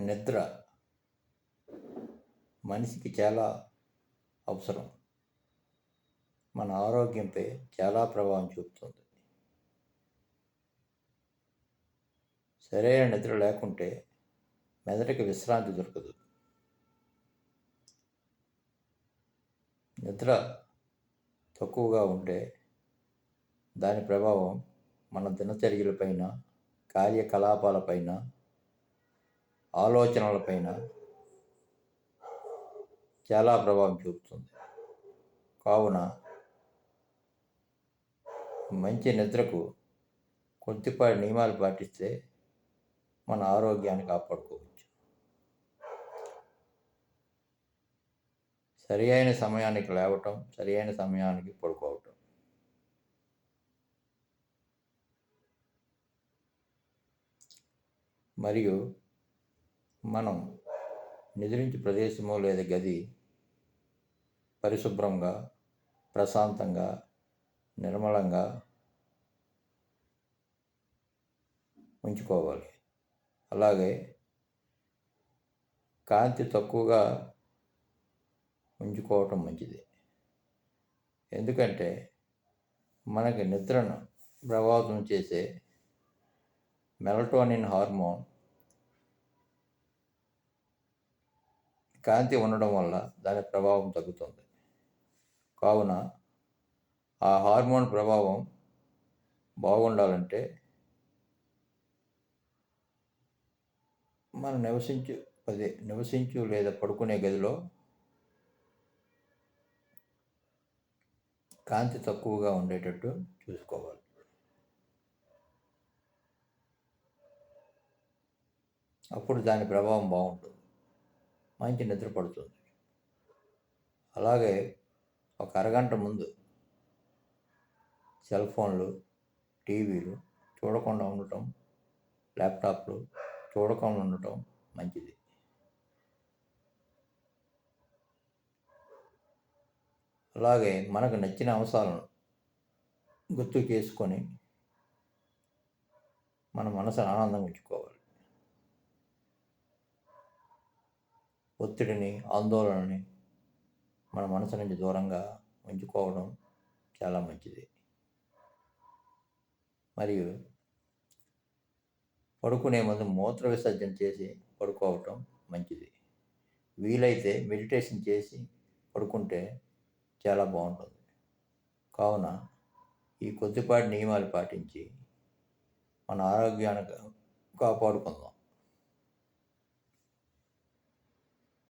నిద్ర మనిషికి చాలా అవసరం. మన ఆరోగ్యంపై చాలా ప్రభావం చూపుతుంది. సరైన నిద్ర లేకుంటే మెదడుకి విశ్రాంతి దొరకదు. నిద్ర తక్కువగా ఉంటే దాని ప్రభావం మన దినచర్యలపైన కార్యకలాపాలపైన ఆలోచనలపైన చాలా ప్రభావం చూపుతుంది. కావున మంచి నిద్రకు కొద్దిపాటి నియమాలు పాటిస్తే మన ఆరోగ్యాన్ని కాపాడుకోవచ్చు. సరి అయిన సమయానికి లేవటం సరి అయిన సమయానికి పడుకోవటం. మరియు మనం నిద్రించే ప్రదేశము లేదా గది పరిశుభ్రంగా ప్రశాంతంగా నిర్మలంగా ఉంచుకోవాలి. అలాగే కాంతి తక్కువగా ఉంచుకోవటం మంచిది. ఎందుకంటే మనకి నిద్రను ప్రభావితం చేసే మెలటోనిన్ హార్మోన్ కాంతి ఉండడం వల్ల దాని ప్రభావం తగ్గుతుంది. కావున ఆ హార్మోన్ ప్రభావం బాగుండాలంటే మనం నివసించు అదే నివసించు లేదా పడుకునే గదిలో కాంతి తక్కువగా ఉండేటట్టు చూసుకోవాలి. అప్పుడు దాని ప్రభావం బాగుంటుంది. మంచి నిద్ర పడుతుంది. అలాగే ఒక అరగంట ముందు సెల్ ఫోన్లు టీవీలు చూడకుండా ఉండటం ల్యాప్టాప్లు చూడకుండా ఉండటం మంచిది. అలాగే మనకు నచ్చిన అంశాలను గుర్తు చేసుకొని మన మనసును ఆనందం ఉంచుకోవాలి. ఒత్తిడిని ఆందోళనని మన మనసు నుంచి దూరంగా ఉంచుకోవడం చాలా మంచిది. మరియు పడుకునే ముందు మూత్ర విసర్జన చేసి పడుకోవటం మంచిది. వీలైతే మెడిటేషన్ చేసి పడుకుంటే చాలా బాగుంటుంది. కావున ఈ కొద్దిపాటి నియమాలు పాటించి మన ఆరోగ్యాన్ని కాపాడుకుందాం.